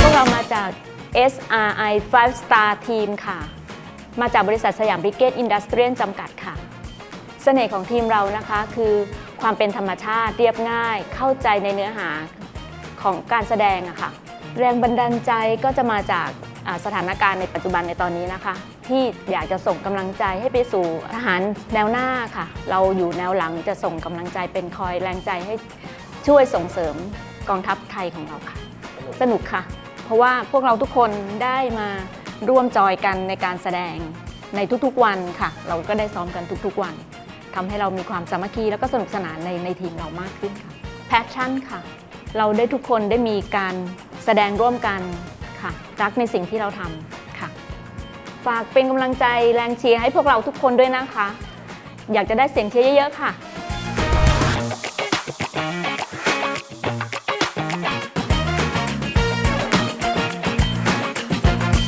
พวกเรามาจาก SRI Five Star Team ค่ะ มาจากบริษัทสยามบริเกตอินดัสเทรียลจำกัดค่ะ เสน่ห์ของทีมเรานะคะคือความเป็นธรรมชาติเรียบง่าย เข้าใจในเนื้อหา ของการแสดงอะค่ะ แรงบันดาลใจก็จะมาจากสถานการณ์ในปัจจุบันในตอนนี้นะคะ ที่อยากจะส่งกำลังใจให้ไปสู่ทหารแนวหน้าค่ะ เราอยู่แนวหลังจะส่งกำลังใจเป็นคอยแรงใจให้ช่วยส่งเสริมกองทัพไทยของเราค่ะ สนุกค่ะ เพราะว่าพวกเราทุกคนได้มาร่วมจอยกันในการแสดงในทุกๆวันค่ะ เราก็ได้ซ้อมกันทุกๆวันทำให้เรามีความสามัคคีแล้วก็สนุกสนานในในทีมเรามากขึ้นค่ะแพชชั่นค่ะ เราได้ทุกคนได้มีการแสดงร่วมกันค่ะ รักในสิ่งที่เราทำค่ะ ฝากเป็นกำลังใจแรงเชียร์ให้พวกเราทุกคนด้วยนะคะ อยากจะได้เสียงเชียร์เยอะๆค่ะ